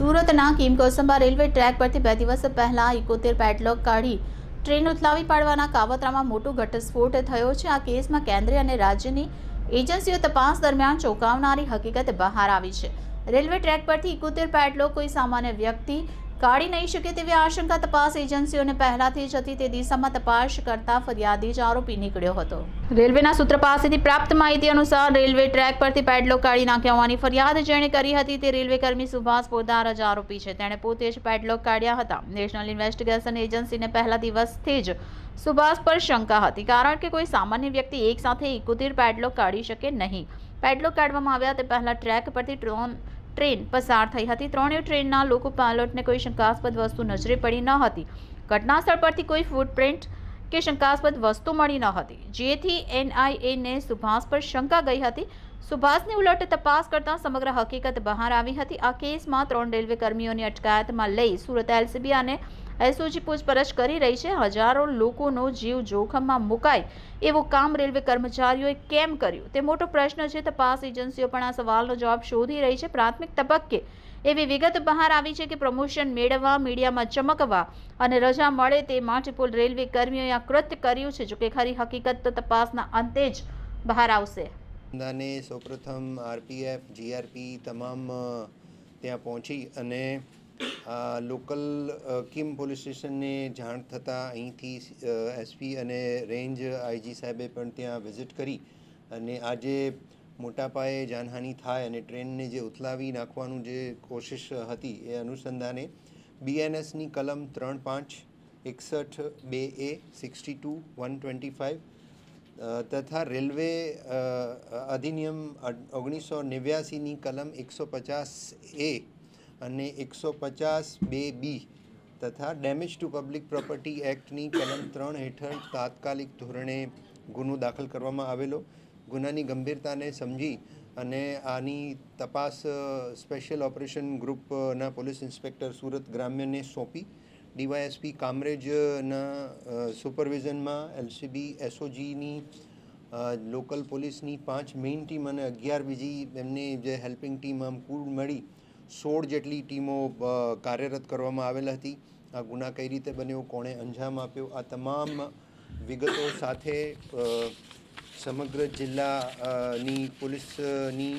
સુરતના Kim Kosamba railway track પરથી બે દિવસ પહેલા ઇકોતેર પેડલોક કાઢી ટ્રેન ઉથલાવી પાડવાના કાવતરામાં મોટો ઘટસ્ફોટ થયો છે. આ કેસમાં કેન્દ્રીય અને રાજ્યની એજન્સીઓ તપાસ દરમિયાન ચોંકાવનારી હકીકત બહાર આવી છે. રેલવે ટ્રેક પરથી ઇકોતેર પેડલોક કોઈ સામાન્ય વ્યક્તિ કાઢી નહીં શકે તેવી આશંકા તપાસ એજન્સીઓને પહેલાથી જ હતી. તે દિશામાં તપાસ કરતા ફરિયાદી જ આરોપી નીકળ્યો હતો. રેલવેના સૂત્ર પાસેથી પ્રાપ્ત માહિતી અનુસાર રેલવે ટ્રેક પરથી પેડલોક કાઢી નાખ્યા હોવાની ફરિયાદ જેણે કરી હતી. તે રેલવે કર્મી સુભાષ પોદાર જ આરોપી છે. તેણે પોતે જ પેડલોક કાઢ્યા હતા. નેશનલ ઇન્વેસ્ટિગેશન એજન્સીને પહેલા દિવસથી જ સુભાષ પર શંકા હતી, કારણ કે કોઈ સામાન્ય વ્યક્તિ એક સાથે એકોતેર પેડલોક કાઢી શકે નહીં. પેડલોક કાઢવામાં આવ્યા તે પહેલા ટ્રેક પરથી ટ્રોન ટ્રેન પસાર થઈ હતી. ત્રણેય ટ્રેનના લોકો પાયલોટને કોઈ શંકાસ્પદ વસ્તુ નજરે પડી ન હતી. ઘટના સ્થળ પરથી કોઈ ફૂટપ્રિન્ટ કે શંકાસ્પદ વસ્તુ મળી ન હતી. જેથી એનઆઈએને સુભાષ પર શંકા ગઈ હતી. સુભાષની ઉલટ તપાસ કરતા સમગ્ર હકીકત બહાર આવી હતી. આ કેસમાં ત્રણ રેલવે કર્મીઓની અટકાયતમાં લઈ સુરત એલસીબી અને એસઓજી પૂછપરછ કરી રહી છે. હજારો લોકોનો જીવ જોખમમાં મુકાય એવું કામ રેલવે કર્મચારીઓએ કેમ કર્યું? તે મોટો પ્રશ્ન છે. તપાસ એજન્સીઓ પણ આ સવાલનો જવાબ શોધી રહી છે. પ્રાથમિક તબક્કે એવી વિગત બહાર આવી છે કે પ્રમોશન મેળવવા, મીડિયામાં ચમકવા અને રજા મળે તે માટે રેલવે કર્મીઓએ આ કૃત્ય કર્યું છે. જોકે ખરી હકીકત તો તપાસના અંતે જ બહાર આવશે. દાને સૌપ્રથમ આરપીએફ, જીઆરપી તમામ ત્યાં પહોંચી અને લોકલ કિમ પોલીસ સ્ટેશનને જાણ થતાં અહીંથી એસપી અને રેન્જ આઈજી સાહેબે પણ ત્યાં વિઝિટ કરી અને આજે મોટા પાયે જાનહાનિ થાય અને ટ્રેનને જે ઉથલાવી નાખવાનું જે કોશિશ હતી એ અનુસંધાને બીએનએસની કલમ ત્રણ પાંચ, એકસઠ બે A, sixty two, one twenty five તથા રેલવે અધિનિયમ ઓગણીસો નેવ્યાસીની કલમ એકસો પચાસ એ અને એકસો પચાસ બે બી તથા ડેમેજ ટુ પબ્લિક પ્રોપર્ટી એક્ટની કલમ ત્રણ હેઠળ તાત્કાલિક ધોરણે ગુનો દાખલ કરવામાં આવેલો. ગુનાની ગંભીરતાને સમજી અને આની તપાસ સ્પેશિયલ ઓપરેશન ગ્રુપના પોલીસ ઇન્સ્પેક્ટર સુરત ગ્રામ્યને સોંપી ડીવાયએસપી કામરેજના સુપરવિઝનમાં એલસીબી, એસઓજીની લોકલ પોલીસની પાંચ મેઇન ટીમ અને અગિયાર બીજી એમની જે હેલ્પિંગ ટીમ આમ કુલ મળી સોળ જેટલી ટીમો કાર્યરત કરવામાં આવેલ હતી. આ ગુના કઈ રીતે બન્યો, કોણે અંજામ આપ્યો, આ તમામ વિગતો સાથે સમગ્ર જિલ્લાની પોલીસની